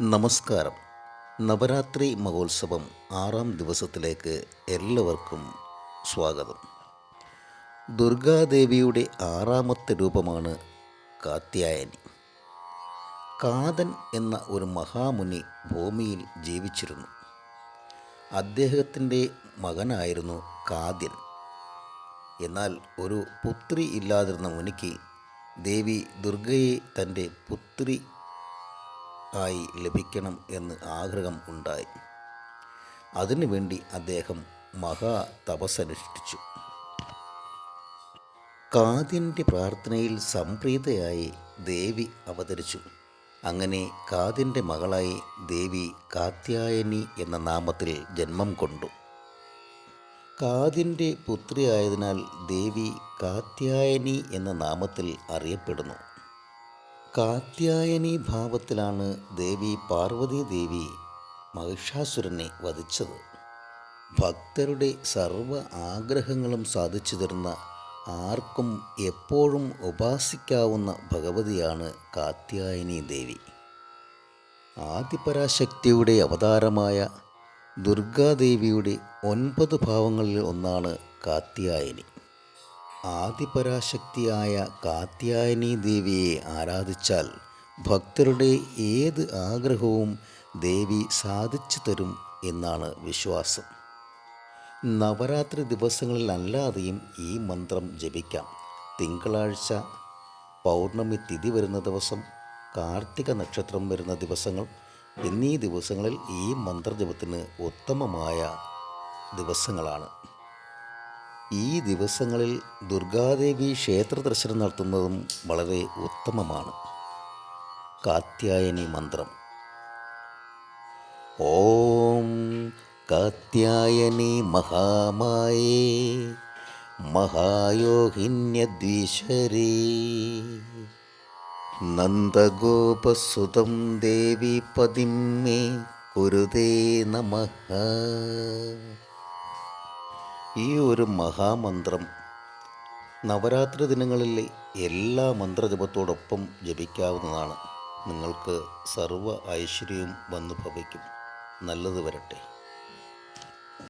നമസ്കാരം. നവരാത്രി മഹോത്സവം ആറാം ദിവസത്തിലേക്ക് എല്ലാവർക്കും സ്വാഗതം. ദുർഗാദേവിയുടെ ആറാമത്തെ രൂപമാണ് കാത്യായനി. കാതൻ എന്ന ഒരു മഹാമുനി ഭൂമിയിൽ ജീവിച്ചിരുന്നു. അദ്ദേഹത്തിന്റെ മകനായിരുന്നു കാദ്യൻ. എന്നാൽ ഒരു പുത്രി ഇല്ലാതിരുന്ന മുനിക്ക് ദേവി ദുർഗയെ തന്റെ പുത്രി ആയി ലഭിക്കണം എന്ന് ആഗ്രഹം ഉണ്ടായി. അതിനുവേണ്ടി അദ്ദേഹം മഹാ തപസ്സനുഷ്ഠിച്ചു. കാതിന്റെ പ്രാർത്ഥനയിൽ സംപ്രീതയായി ദേവി അവതരിച്ചു. അങ്ങനെ കാതിന്റെ മകളായി ദേവി കാത്യായനി എന്ന നാമത്തിൽ ജന്മം കൊണ്ടു. കാതിന്റെ പുത്രിയായതിനാൽ ദേവി കാത്യായനി എന്ന നാമത്തിൽ അറിയപ്പെടുന്നു. കാത്യായനി ഭാവത്തിലാണ് ദേവി പാർവതി ദേവി മഹിഷാസുരനെ വധിച്ചത്. ഭക്തരുടെ സർവ ആഗ്രഹങ്ങളും സാധിച്ചു തരുന്ന ആർക്കും എപ്പോഴും ഉപാസിക്കാവുന്ന ഭഗവതിയാണ് കാത്യായനി ദേവി. ആദിപരാശക്തിയുടെ അവതാരമായ ദുർഗാദേവിയുടെ ഒൻപത് ഭാവങ്ങളിൽ ഒന്നാണ് കാത്യായനി. ആദിപരാശക്തിയായ കാത്യായനി ദേവിയെ ആരാധിച്ചാൽ ഭക്തരുടെ ഏത് ആഗ്രഹവും ദേവി സാധിച്ചു തരും എന്നാണ് വിശ്വാസം. നവരാത്രി ദിവസങ്ങളിലല്ലാതെയും ഈ മന്ത്രം ജപിക്കാം. തിങ്കളാഴ്ച പൗർണമി തിഥി വരുന്ന ദിവസം കാർത്തിക നക്ഷത്രം വരുന്ന ദിവസങ്ങൾ എന്നീ ദിവസങ്ങളിൽ ഈ മന്ത്രജപത്തിന് ഉത്തമമായ ദിവസങ്ങളാണ്. ഈ ദിവസങ്ങളിൽ ദുർഗാദേവി ക്ഷേത്ര ദർശനം നടത്തുന്നതും വളരെ ഉത്തമമാണ്. കാത്യായനി മന്ത്രം. ഓം കാത്യായനി മഹാമായേ മഹായോഗിന്യദ്വീശ്വരീ നന്ദഗോപസുതം ദേവി പതിമേ കുരുതേ നമ. ഈ ഒരു മഹാമന്ത്രം നവരാത്രി ദിനങ്ങളിലെ എല്ലാ മന്ത്രജപത്തോടൊപ്പം ജപിക്കാവുന്നതാണ്. നിങ്ങൾക്ക് സർവ ഐശ്വര്യവും വന്നു ഭവിക്കും. നല്ലത് വരട്ടെ.